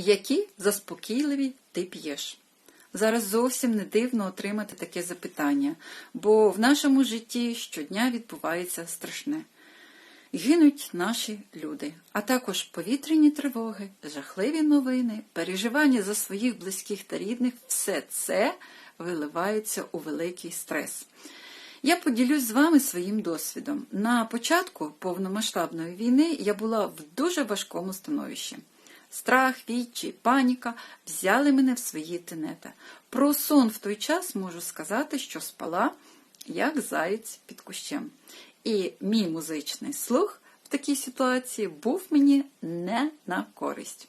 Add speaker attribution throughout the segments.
Speaker 1: які заспокійливі ти п'єш? Зараз зовсім не дивно отримати таке запитання, бо в нашому житті щодня відбувається страшне. Гинуть наші люди, а також повітряні тривоги, жахливі новини, переживання за своїх близьких та рідних все це виливається у великий стрес. Я поділюсь з вами своїм досвідом. На початку повномасштабної війни я була в дуже важкому становищі. Страх, відчай, паніка взяли мене в свої тенета. Про сон в той час можу сказати, що спала, як заєць під кущем. І мій музичний слух в такій ситуації був мені не на користь.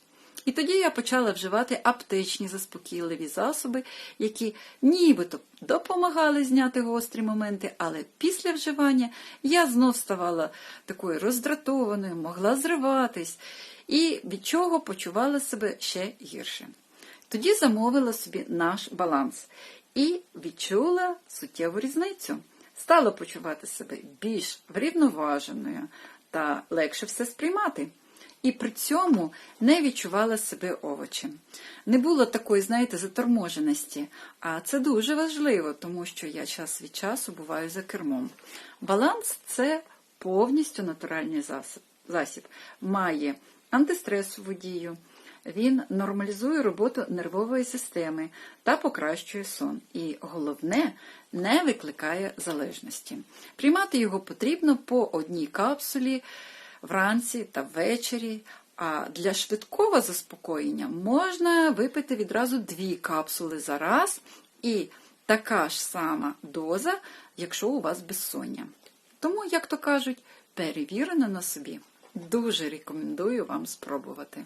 Speaker 1: І тоді я почала вживати аптечні заспокійливі засоби, які нібито допомагали зняти гострі моменти, але після вживання я знов ставала такою роздратованою, могла зриватись, і від чого почувала себе ще гірше. Тоді замовила собі наш баланс і відчула суттєву різницю. Стала почувати себе більш врівноваженою та легше все сприймати. І при цьому не відчувала себе овочем. Не було такої, знаєте, заторможеності. А це дуже важливо, тому що я час від часу буваю за кермом. Баланс це повністю натуральний засіб. Має антистресову дію. Він нормалізує роботу нервової системи та покращує сон. І головне, не викликає залежності. Приймати його потрібно по одній капсулі вранці та ввечері. А для швидкого заспокоєння можна випити відразу дві капсули за раз, і така ж сама доза, якщо у вас безсоння. Тому, як то кажуть, перевірено на собі. Дуже рекомендую вам спробувати.